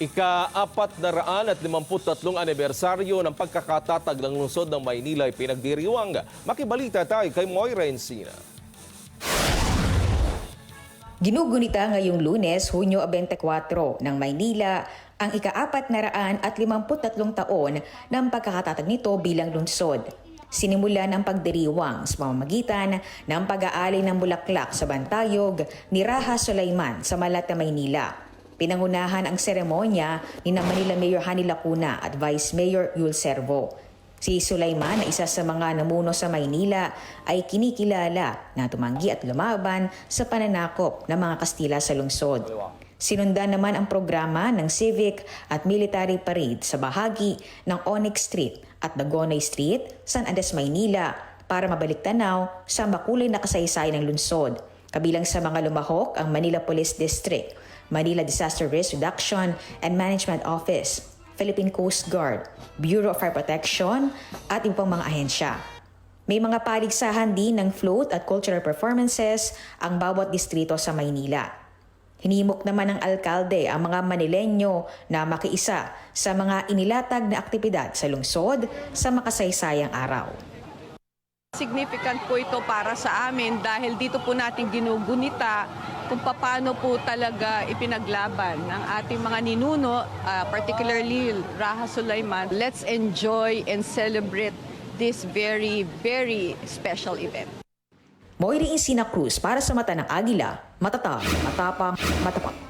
Ika-apat na raan at 53 anibersaryo ng pagkakatatag ng lungsod ng Maynila ay pinagdiriwang. Makibalita tayo kay Moira Encina. Ginugunita ngayong lunes, Hunyo 24 ng Maynila ang ika-apat na raan at 53 taon ng pagkakatatag nito bilang lungsod. Sinimulan ang pagdiriwang sa pamamagitan ng pag-aali ng bulaklak sa Bantayog ni Raha Sulaiman sa Malata, Maynila. Pinangunahan ang seremonya ni na Manila Mayor Hani Lacuna at Vice Mayor Yul Servo. Si Sulaiman na isa sa mga namuno sa Maynila ay kinikilala na tumanggi at lumaban sa pananakop ng mga Kastila sa lungsod. Sinundan naman ang programa ng civic at military parade sa bahagi ng Onyx Street at Dagonoy Street, San Andres, Maynila para mabalik tanaw sa makulay na kasaysayan ng lungsod. Kabilang sa mga lumahok ang Manila Police District, Manila Disaster Risk Reduction and Management Office, Philippine Coast Guard, Bureau of Fire Protection at ibang mga ahensya. May mga paligsahan din ng float at cultural performances ang bawat distrito sa Maynila. Hinimok naman ng alkalde ang mga Manilenyo na makiisa sa mga inilatag na aktibidad sa lungsod sa makasaysayang araw. Significant po ito para sa amin dahil dito po natin ginugunita kung paano po talaga ipinaglaban ng ating mga ninuno, ah, particularly Raha Sulaiman. Let's enjoy and celebrate this very, very special event. Moira Insina Cruz para sa mata ng Agila, matatag, matapang, matapat.